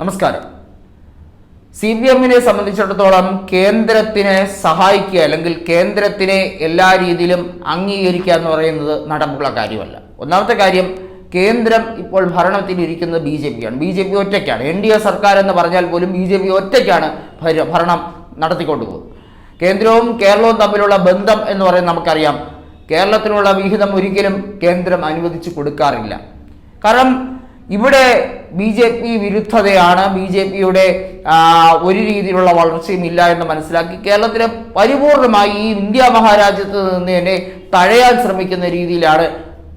നമസ്കാരം. C P എമ്മിനെ സംബന്ധിച്ചിടത്തോളം കേന്ദ്രത്തിനെ സഹായിക്കുക അല്ലെങ്കിൽ കേന്ദ്രത്തിനെ എല്ലാ രീതിയിലും അംഗീകരിക്കുക എന്ന് പറയുന്നത് നടപ്പുള്ള കാര്യമല്ല. ഒന്നാമത്തെ കാര്യം കേന്ദ്രം ഇപ്പോൾ ഭരണത്തിൽ ഇരിക്കുന്നത് ബി ജെ പിയാണ് ബി ജെ പി ഒറ്റയ്ക്കാണ്. എൻ ഡി എ സർക്കാർ എന്ന് പറഞ്ഞാൽ പോലും ബി ജെ പി ഒറ്റയ്ക്കാണ് ഭര- ഭരണം നടത്തിക്കൊണ്ടുപോകുന്നത്. കേന്ദ്രവും കേരളവും തമ്മിലുള്ള ബന്ധം എന്ന് പറയുന്നത് നമുക്കറിയാം. കേരളത്തിനുള്ള വിഹിതം ഒരിക്കലും കേന്ദ്രം അനുവദിച്ചു കൊടുക്കാറില്ല. കാരണം ഇവിടെ ബി ജെ പി വിരുദ്ധതയാണ്. ബി ജെ പിയുടെ ഒരു രീതിയിലുള്ള വളർച്ചയും ഇല്ല എന്ന് മനസ്സിലാക്കി കേരളത്തിലെ പരിപൂർണമായി ഈ ഇന്ത്യ മഹാരാജ്യത്ത് നിന്ന് തന്നെ തഴയാൻ ശ്രമിക്കുന്ന രീതിയിലാണ്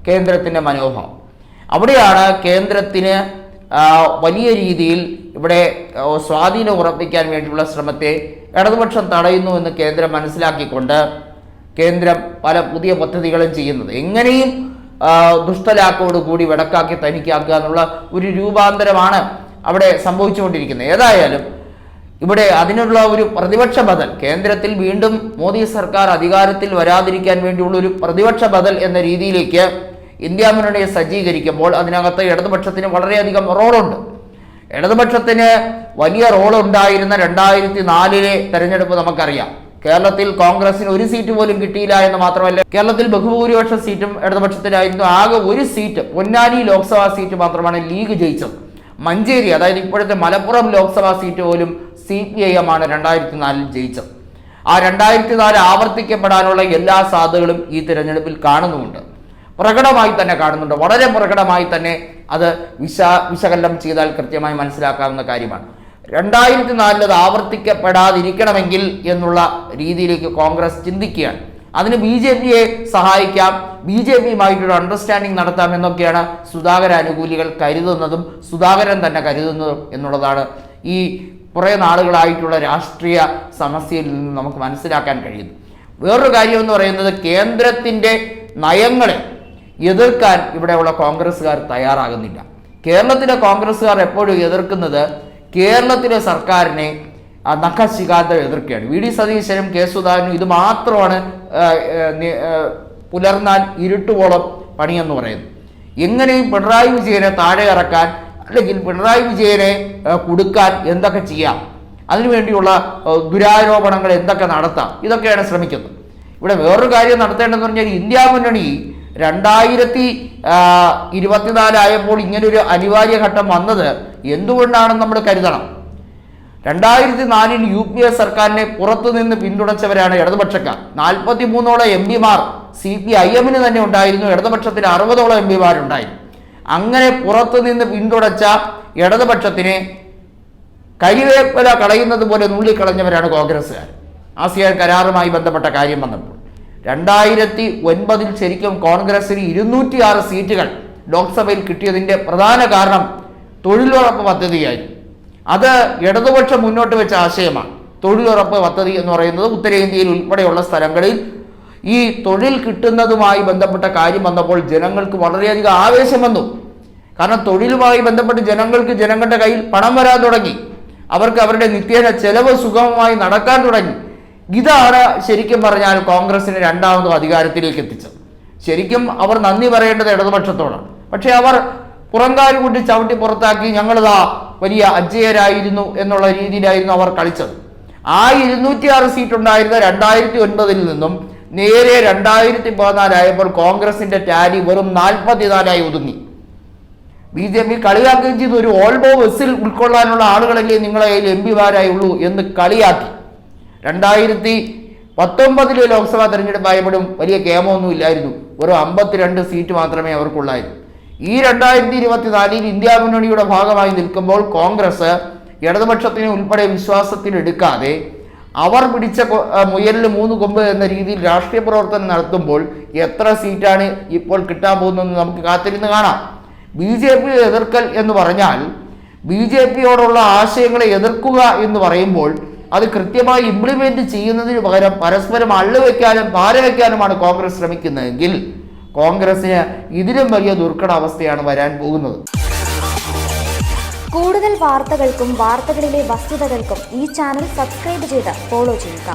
കേന്ദ്രത്തിന്റെ മനോഭാവം. അവിടെയാണ് കേന്ദ്രത്തിന് വലിയ രീതിയിൽ ഇവിടെ സ്വാധീനം ഉറപ്പിക്കാൻ വേണ്ടിയുള്ള ശ്രമത്തെ ഇടതുപക്ഷം തടയുന്നു എന്ന് കേന്ദ്രം മനസ്സിലാക്കിക്കൊണ്ട് കേന്ദ്രം പല പുതിയ പദ്ധതികളും ചെയ്യുന്നത്. എങ്ങനെയും ആ, ദുഷ്ടലാക്കോട് കൂടി വടക്കാക്കി തനിക്കാക്കുക എന്നുള്ള ഒരു രൂപാന്തരമാണ് അവിടെ സംഭവിച്ചുകൊണ്ടിരിക്കുന്നത്. ഏതായാലും ഇവിടെ അതിനുള്ള ഒരു പ്രതിപക്ഷ ബദൽ കേന്ദ്രത്തിൽ വീണ്ടും മോദി സർക്കാർ അധികാരത്തിൽ വരാതിരിക്കാൻ വേണ്ടിയുള്ള ഒരു പ്രതിപക്ഷ ബദൽ എന്ന രീതിയിലേക്ക് ഇന്ത്യ മുന്നണിയെ സജ്ജീകരിക്കുമ്പോൾ അതിനകത്ത് ഇടതുപക്ഷത്തിന് വളരെയധികം റോളുണ്ട്. ഇടതുപക്ഷത്തിന് വലിയ റോൾ ഉണ്ടായിരുന്ന രണ്ടായിരത്തി നാലിലെ തെരഞ്ഞെടുപ്പ് നമുക്കറിയാം. കേരളത്തിൽ കോൺഗ്രസിന് ഒരു സീറ്റ് പോലും കിട്ടിയില്ല എന്ന് മാത്രമല്ല കേരളത്തിൽ ബഹുഭൂരിപക്ഷ സീറ്റും ഇടതുപക്ഷത്തിനായിരുന്നു. ആകെ ഒരു സീറ്റ് പൊന്നാനി ലോക്സഭാ സീറ്റ് മാത്രമാണ് ലീഗ് ജയിച്ചത്. മഞ്ചേരി അതായത് ഇപ്പോഴത്തെ മലപ്പുറം ലോക്സഭാ സീറ്റ് പോലും സി പി ഐ എം ആണ് രണ്ടായിരത്തി നാലിൽ ജയിച്ചത്. ആ രണ്ടായിരത്തി നാല് ആവർത്തിക്കപ്പെടാനുള്ള എല്ലാ സാധ്യതകളും ഈ തിരഞ്ഞെടുപ്പിൽ കാണുന്നുമുണ്ട്. പ്രകടമായി തന്നെ കാണുന്നുണ്ട്. വളരെ പ്രകടമായി തന്നെ അത് വിശ വിശകലനം ചെയ്താൽ കൃത്യമായി മനസ്സിലാക്കാവുന്ന കാര്യമാണ്. രണ്ടായിരത്തി നാലിൽ ആവർത്തിക്കപ്പെടാതിരിക്കണമെങ്കിൽ എന്നുള്ള രീതിയിലേക്ക് കോൺഗ്രസ് ചിന്തിക്കുകയാണ്. അതിന് ബി ജെ പിയെ സഹായിക്കാം ബി ജെ പിയുമായിട്ടൊരു അണ്ടർസ്റ്റാൻഡിങ് നടത്താം എന്നൊക്കെയാണ് സുധാകര അനുകൂലികൾ കരുതുന്നതും സുധാകരൻ തന്നെ കരുതുന്നതും എന്നുള്ളതാണ് ഈ കുറേ നാളുകളായിട്ടുള്ള രാഷ്ട്രീയ സമസ്യയിൽ നിന്ന് നമുക്ക് മനസ്സിലാക്കാൻ കഴിയുന്നു വേറൊരു കാര്യം എന്ന് പറയുന്നത് കേന്ദ്രത്തിന്റെ നയങ്ങളെ എതിർക്കാൻ ഇവിടെയുള്ള കോൺഗ്രസ്സുകാർ തയ്യാറാകുന്നില്ല. കേരളത്തിലെ കോൺഗ്രസ്സുകാർ എപ്പോഴും എതിർക്കുന്നത് കേരളത്തിലെ സർക്കാരിനെ നഖശികാന്ത എതിർക്കുകയാണ്. വി. ഡി. സതീശനും കെ. സുധാകരനും ഇത് മാത്രമാണ് പുലർന്നാൽ ഇരുട്ടുവോളം പണിയെന്ന് പറയുന്നത്. എങ്ങനെയും പിണറായി വിജയനെ താഴെ ഇറക്കാൻ അല്ലെങ്കിൽ പിണറായി വിജയനെ കൊടുക്കാൻ എന്തൊക്കെ ചെയ്യാം? അതിനുവേണ്ടിയുള്ള ദുരാരോപണങ്ങൾ എന്തൊക്കെ നടത്താം? ഇതൊക്കെയാണ് ശ്രമിക്കുന്നത്. ഇവിടെ വേറൊരു കാര്യം നടത്തേണ്ടതെന്ന് പറഞ്ഞാൽ ഇന്ത്യ മുന്നണി രണ്ടായിരത്തി ഇരുപത്തിനാലായപ്പോൾ ഇങ്ങനൊരു അനിവാര്യ ഘട്ടം വന്നത് എന്തുകൊണ്ടാണെന്ന് നമ്മൾ കരുതണം. രണ്ടായിരത്തി നാലിൽ യു പി എ സർക്കാരിനെ പുറത്തുനിന്ന് പിന്തുണച്ചവരാണ് ഇടതുപക്ഷക്കാർ. നാൽപ്പത്തി മൂന്നോളം എം പിമാർ സി പി ഐ എമ്മിന് തന്നെ ഉണ്ടായിരുന്നു. ഇടതുപക്ഷത്തിന് അറുപതോളം എം പിമാരുണ്ടായിരുന്നു. അങ്ങനെ പുറത്തുനിന്ന് പിന്തുണച്ച ഇടതുപക്ഷത്തിനെ കരിവേപ്പില കളയുന്നത് പോലെ നുള്ളിക്കളഞ്ഞവരാണ് കോൺഗ്രസ്സുകാർ. ആസിയാൻ കരാറുമായി ബന്ധപ്പെട്ട കാര്യം വന്നപ്പോൾ രണ്ടായിരത്തി ഒൻപതിൽ ശരിക്കും കോൺഗ്രസിന് ഇരുന്നൂറ്റി ആറ് സീറ്റുകൾ ലോക്സഭയിൽ കിട്ടിയതിന്റെ പ്രധാന കാരണം തൊഴിലുറപ്പ് പദ്ധതിയായിരുന്നു. അത് ഇടതുപക്ഷം മുന്നോട്ട് വെച്ച ആശയമാണ്. തൊഴിലുറപ്പ് പദ്ധതി എന്ന് പറയുന്നത് ഉത്തരേന്ത്യയിൽ ഉൾപ്പെടെയുള്ള സ്ഥലങ്ങളിൽ ഈ തൊഴിൽ കിട്ടുന്നതുമായി ബന്ധപ്പെട്ട കാര്യം വന്നപ്പോൾ ജനങ്ങൾക്ക് വളരെയധികം ആവേശം വന്നു. കാരണം തൊഴിലുമായി ബന്ധപ്പെട്ട് ജനങ്ങൾക്ക് ജനങ്ങളുടെ കയ്യിൽ പണം വരാൻ തുടങ്ങി. അവർക്ക് അവരുടെ നിത്യേന ചെലവ് സുഗമമായി നടക്കാൻ തുടങ്ങി. ഇതാണ് ശരിക്കും പറഞ്ഞാൽ കോൺഗ്രസിന് രണ്ടാമതും അധികാരത്തിലേക്ക് എത്തിച്ചത്. ശരിക്കും അവർ നന്ദി പറയേണ്ടത് ഇടതുപക്ഷത്തോടാണ്. പക്ഷേ അവർ പുറങ്കാൽ കൂട്ടി ചവിട്ടി പുറത്താക്കി ഞങ്ങളിതാ വലിയ അജയരായിരുന്നു എന്നുള്ള രീതിയിലായിരുന്നു അവർ കളിച്ചത്. ആ ഇരുന്നൂറ്റി ആറ് സീറ്റ് ഉണ്ടായിരുന്ന രണ്ടായിരത്തി ഒൻപതിൽ നിന്നും നേരെ രണ്ടായിരത്തി പതിനാലായപ്പോൾ കോൺഗ്രസിന്റെ ടാലി വെറും നാൽപ്പത്തിനാലായി ഒതുങ്ങി. ബി ജെ പി കളിയാക്കുകയും ചെയ്തു. ഒരു ഓൾബോ ബസ്സിൽ ഉൾക്കൊള്ളാനുള്ള ആളുകളല്ലേ നിങ്ങളെ എം പിമാരായുള്ളൂ എന്ന് കളിയാക്കി. രണ്ടായിരത്തി പത്തൊമ്പതിലെ ലോക്സഭാ തെരഞ്ഞെടുപ്പായപ്പോഴും വലിയ കേമൊന്നും ഇല്ലായിരുന്നു. ഒരു അമ്പത്തിരണ്ട് സീറ്റ് മാത്രമേ അവർക്കുള്ളായിരുന്നു. ഈ രണ്ടായിരത്തി ഇരുപത്തിനാലിൽ ഇന്ത്യ മുന്നണിയുടെ ഭാഗമായി നിൽക്കുമ്പോൾ കോൺഗ്രസ് ഇടതുപക്ഷത്തിനെ ഉൾപ്പെടെ വിശ്വാസത്തിലെടുക്കാതെ അവർ പിടിച്ച മുയലിൽ മൂന്ന് കൊമ്പ് എന്ന രീതിയിൽ രാഷ്ട്രീയ പ്രവർത്തനം നടത്തുമ്പോൾ എത്ര സീറ്റാണ് ഇപ്പോൾ കിട്ടാൻ പോകുന്നതെന്ന് നമുക്ക് കാത്തിരുന്ന് കാണാം. ബി ജെ പി എതിർക്കൽ എന്ന് പറഞ്ഞാൽ ബി ജെ പിയോടുള്ള ആശയങ്ങളെ എതിർക്കുക എന്ന് പറയുമ്പോൾ അത് കൃത്യമായി ഇംപ്ലിമെന്റ് ചെയ്യുന്നതിന് പകരം പരസ്പരം അള്ളുവെക്കാനും പാരവെക്കാനുമാണ് കോൺഗ്രസ് ശ്രമിക്കുന്നതെങ്കിൽ കോൺഗ്രസിന് ഇതിലും വലിയ ദുർഘട അവസ്ഥയാണ് വരാൻ പോകുന്നത്. കൂടുതൽ വാർത്തകൾക്കും വാർത്തകളിലെ വസ്തുതകൾക്കും ഈ ചാനൽ സബ്സ്ക്രൈബ് ചെയ്ത് ഫോളോ ചെയ്യുക.